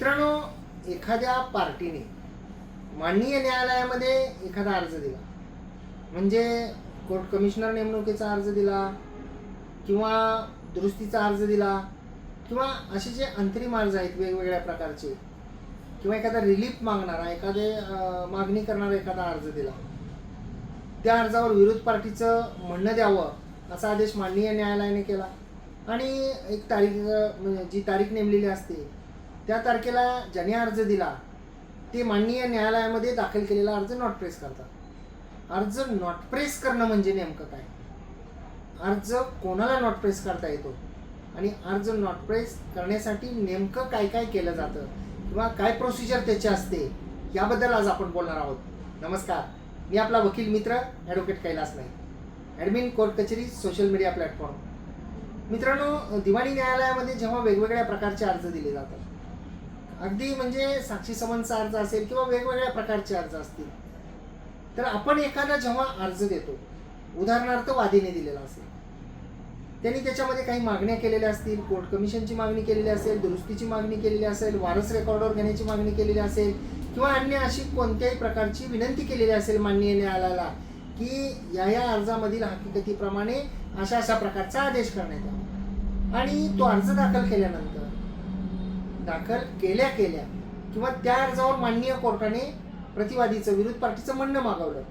मित्रांनो एखाद्या पार्टीने माननीय न्यायालयामध्ये एखादा अर्ज दिला. म्हणजे कोर्ट कमिशनर नेमणुकीचा अर्ज दिला किंवा दुरुस्तीचा अर्ज दिला किंवा असे जे अंतरिम अर्ज आहेत वेगवेगळ्या प्रकारचे किंवा एखादा रिलीफ मागणारा एखादे मागणी करणारा एखादा अर्ज दिला. त्या अर्जावर विरोध पार्टीचं म्हणणं द्यावं असा आदेश माननीय न्यायालयाने केला. आणि एक तारीख जी तारीख नेमलेली असते त्या तारखेला ज्याने अर्ज दिला ते माननीय न्यायालयामध्ये दाखल केलेला अर्ज नॉट प्रेस करतात. अर्ज नॉट प्रेस करणं म्हणजे नेमकं काय? अर्ज कोणाला नॉट प्रेस करता येतो? आणि अर्ज नॉट प्रेस करण्यासाठी नेमकं काय काय केलं जातं? किंवा काय प्रोसिजर त्याची असते? याबद्दल आज आपण बोलणार आहोत. नमस्कार. मी आपला वकील मित्र advocate Kailas Naik. Admin court कचेरी सोशल मीडिया प्लॅटफॉर्म मित्रांनो दिवाणी न्यायालयामध्ये जेव्हा वेगवेगळ्या प्रकारचे अर्ज दिले जातात अगदी म्हणजे साक्षी समनचा अर्ज असेल किंवा वेगवेगळ्या प्रकारचे अर्ज असतील. तर आपण एखादा जेव्हा अर्ज देतो उदाहरणार्थ वादीने दिलेला असेल. त्यांनी त्याच्यामध्ये काही मागण्या केलेल्या असतील कोर्ट कमिशनची मागणी केलेली असेल दुरुस्तीची मागणी केलेली असेल वारस रेकॉर्डवर घेण्याची मागणी केलेली असेल किंवा अन्य अशी कोणत्याही प्रकारची विनंती केलेली असेल माननीय न्यायालयाला की या या अर्जामधील हकीकतीप्रमाणे अशा अशा प्रकारचा आदेश करण्यात यावा. आणि तो अर्ज दाखल केल्यानंतर दाखल केल्या केल्या किंवा त्या अर्जावर माननीय कोर्टाने प्रतिवादीचं विरोध पार्टीचं म्हणणं मागवलं.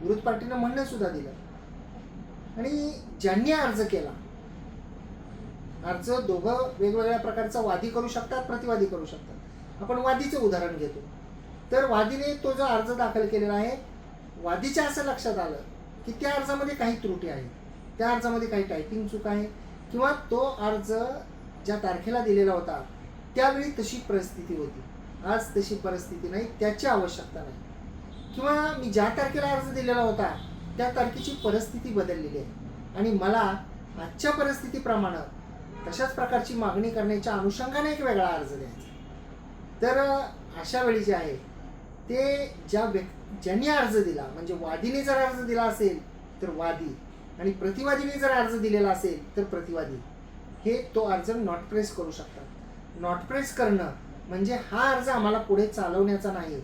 विरोध पार्टीनं म्हणणं सुद्धा दिलं. आणि ज्यांनी अर्ज केला अर्ज दोघं वेगवेगळ्या प्रकारचा वादी करू शकतात प्रतिवादी करू शकतात. आपण वादीचं उदाहरण घेतो. तर वादीने तो जो अर्ज दाखल केलेला आहे वादीच्या असं लक्षात आलं की त्या अर्जामध्ये काही त्रुटी आहे. त्या अर्जामध्ये काही टायपिंग चूक आहे. किंवा तो अर्ज ज्या तारखेला दिलेला होता त्यावेळी तशी परिस्थिती होती. आज तशी परिस्थिती नाही त्याची आवश्यकता नाही. किंवा मी ज्या तारखेला अर्ज दिलेला होता त्या तारखेची परिस्थिती बदललेली आहे. आणि मला आजच्या परिस्थितीप्रमाणे तशाच प्रकारची मागणी करण्याच्या अनुषंगाने एक वेगळा अर्ज द्यायचा तर अशा वेळी जे आहे ते ज्या व्यक् ज्यांनी अर्ज दिला म्हणजे वादीने जर अर्ज दिला असेल तर वादी. आणि प्रतिवादीने जर अर्ज दिलेला असेल तर प्रतिवादी. हे तो अर्ज नॉट प्रेस करू शकतात. नॉट प्रेस करणं म्हणजे हा अर्ज आम्हाला पुढे चालवण्याचा नाही.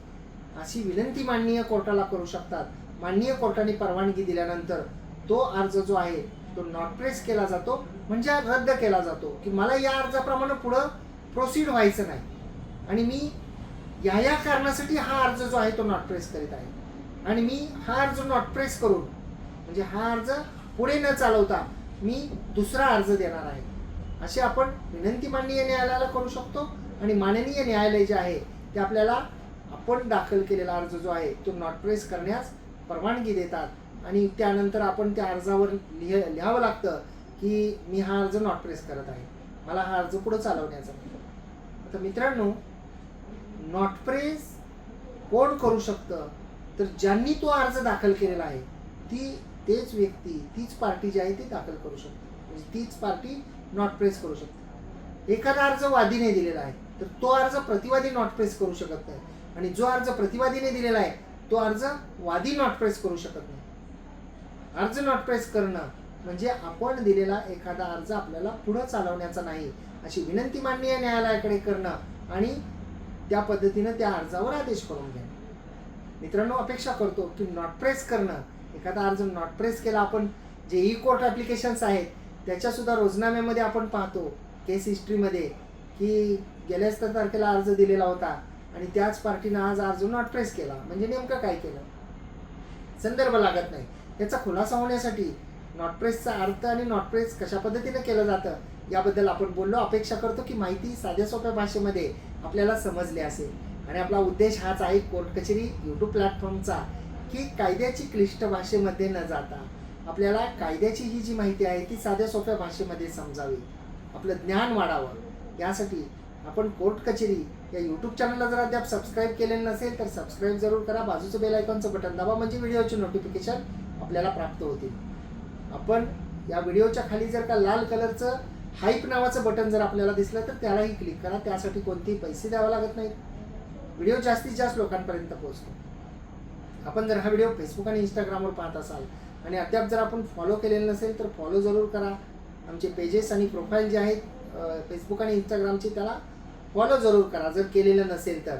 अशी विनंती माननीय कोर्टाला करू शकतात. माननीय कोर्टाने परवानगी दिल्यानंतर तो अर्ज जो आहे तो नॉट प्रेस केला जातो म्हणजे रद्द केला जातो की मला या अर्जाप्रमाणे पुढं प्रोसीड व्हायचं नाही. आणि मी या या कारणासाठी हा अर्ज जो आहे तो नॉट प्रेस करीत आहे. आणि मी हा अर्ज नॉट प्रेस करून म्हणजे हा अर्ज पुढे न चालवता मी दुसरा अर्ज देणार आहे. असे आपण विनंती माननीय न्यायालयाला करू शकतो आणि माननीय न्यायालय जे आहे ते आपल्याला आपण दाखल केलेला अर्ज जो आहे तो नॉट प्रेस करण्यास परवानगी देतात. आणि त्यानंतर आपण त्या अर्जावर लिह लिहावं लागतं की मी हा अर्ज नॉट प्रेस करत आहे. मला हा अर्ज पुढं चालवण्याचा आता मित्रांनो नॉट प्रेस कोण करू शकतं? तर ज्यांनी तो अर्ज दाखल केलेला आहे ती तेच व्यक्ती तीच पार्टी जी आहे ती दाखल करू शकते. म्हणजे तीच पार्टी नॉट प्रेस करू शकता. एखादा अर्ज वादीने दिलेला आहे तर तो अर्ज प्रतिवादी नॉट प्रेस करू शकत नाही. आणि जो अर्ज प्रतिवादीने दिलेला आहे तो अर्ज वादी नॉट प्रेस करू शकत नाही. अर्ज नॉट प्रेस करणं म्हणजे आपण दिलेला एखादा अर्ज आपल्याला पुढं चालवण्याचा नाही अशी विनंती माननीय न्यायालयाकडे करणं आणि त्या पद्धतीनं त्या अर्जावर आदेश करून घेणं. मित्रांनो अपेक्षा करतो की नॉट प्रेस करणं एखादा अर्ज नॉट प्रेस केला आपण जे ई कोर्ट ॲप्लिकेशन्स आहेत त्याच्यासुद्धा रोजनाम्यामध्ये आपण पाहतो केस हिस्ट्रीमध्ये की गेल्याच तर तारखेला अर्ज दिलेला होता आणि त्याच पार्टीनं आज अर्ज नॉट प्रेस केला. म्हणजे नेमकं काय केलं? संदर्भ लागत नाही. याचा खुलासा होण्यासाठी नॉट प्रेसचा अर्थ आणि नॉट प्रेस कशा पद्धतीनं केलं जातं याबद्दल आपण बोललो. अपेक्षा करतो की माहिती साध्या सोप्या भाषेमध्ये आपल्याला समजली असेल. आणि आपला उद्देश हाच आहे कोर्ट कचेरी यूट्यूब प्लॅटफॉर्मचा की कायद्याची क्लिष्ट भाषेमध्ये न जाता. आपल्याला कायद्याची ही जी माहिती आहे ती साध्या सोप्या भाषेमध्ये समजावी. आपलं ज्ञान वाढावं. यासाठी आपण कोर्ट कचेरी या यूट्यूब चॅनलला जर अद्याप सबस्क्राईब केलेलं नसेल तर सबस्क्राईब जरूर करा. बाजूचं बेल आयकॉनचं बटन दाबा म्हणजे व्हिडिओचे नोटिफिकेशन आपल्याला प्राप्त होतील. आपण या व्हिडिओच्या खाली जर का लाल कलरचं हाईप नावाचं बटन जर आपल्याला दिसलं तर त्यालाही क्लिक करा. त्यासाठी कोणतेही पैसे द्यावे लागत नाहीत. व्हिडिओ जास्तीत जास्त लोकांपर्यंत पोहोचतो. आपण जर हा व्हिडिओ फेसबुक आणि इंस्टाग्रामवर पाहत असाल आणि अद्याप जर आपण फॉलो केलेलं नसेल तर फॉलो जरूर करा. आमचे पेजेस आणि प्रोफाईल जे आहेत फेसबुक आणि इंस्टाग्रामचे त्याला फॉलो जरूर करा जर केलेलं नसेल तर.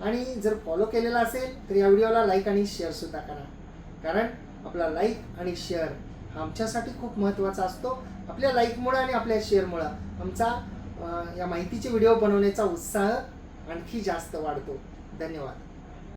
आणि जर फॉलो केलेला असेल तर या व्हिडिओला लाईक आणि शेअरसुद्धा करा. कारण आपला लाईक आणि शेअर हा आमच्यासाठी खूप महत्त्वाचा असतो. आपल्या लाईकमुळं आणि आपल्या शेअरमुळं आमचा या माहितीचे व्हिडिओ बनवण्याचा उत्साह आणखी जास्त वाढतो. धन्यवाद.